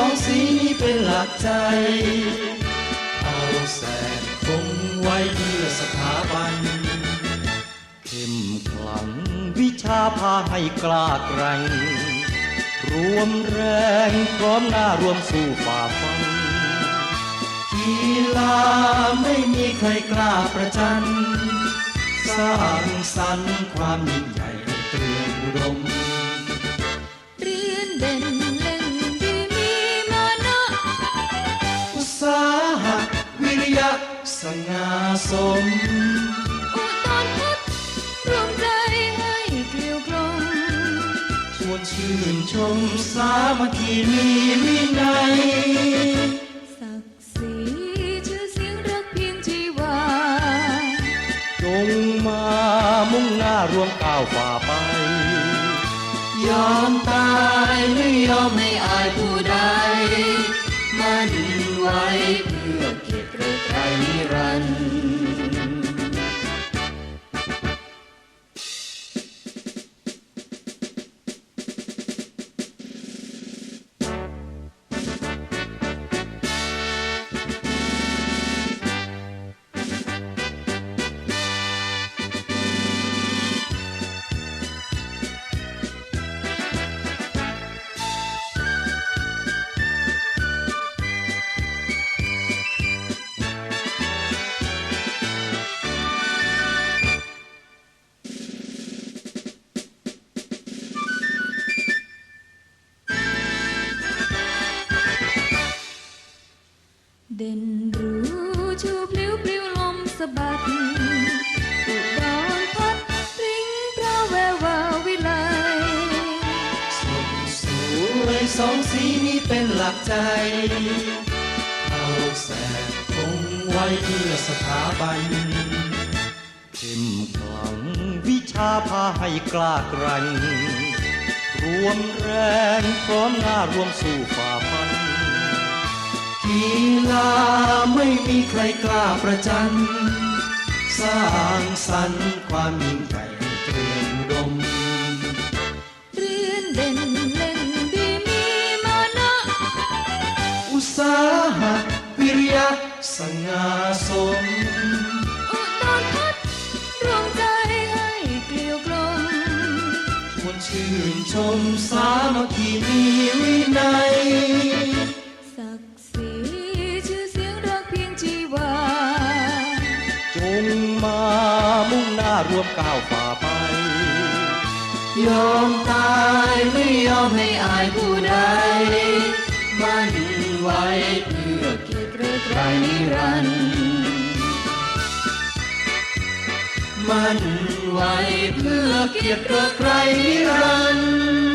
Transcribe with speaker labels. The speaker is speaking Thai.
Speaker 1: องสีนี้เป็นหลักใจ เอาแสนคงไว้เพื่อสถาบัน เข้มขลังวิชาพาให้กล้าแกร่งรวมแรงพร้อมหน้ารวมสู้ฝ่าฟันกีฬาไม่มีใครกล้าประจัน สร้างสรรค์ความยิ่งใหญ่ วิริยะสง่าสม
Speaker 2: อุตอนพัดรวมใจให้เกลียวกลม
Speaker 1: ชวนชื่นชมสามัคคีมีวินัย
Speaker 2: ศักดิ์ศรีชื่อเสียงรักเพียงชีวา
Speaker 1: จงมามุ่งหน้ารวมก้าวฝ่าไป ยอมตายไม่ยอมให้อายผู้ะ
Speaker 2: บัดอุดรพัดริ้งพระแวววาวิไล
Speaker 1: สดสวยสองสีนี้เป็นหลักใจเอาแสนคงไว้เพื่อสถาบันเข้มขลังวิชาพาให้กล้ากร่งรวมแรงพร้อมหน้ารวมสู้ฝ่าฟัน กีฬาไม่มีใครกล้าประจัน สร้างสรรค์ความยิ่งใหญ่ให้เตรียมอุดม
Speaker 2: เรียนเด่นเล่นดีมีมานะ
Speaker 1: อุตสาหะวิริยะสง่าสม
Speaker 2: อุดรพัดรวมใจให้เกลียวกลม
Speaker 1: ชวนชื่นชมสามัคคีมีวินั หน้ารวมก้าวฝ่าไป ยอมตายไม่ยอมให้อายผู้ใด มันไว้เพื่อเกียรติเกริกไรนิรันดร์มันไว้เพื่อเกียรติเกริกไรนิรันดร์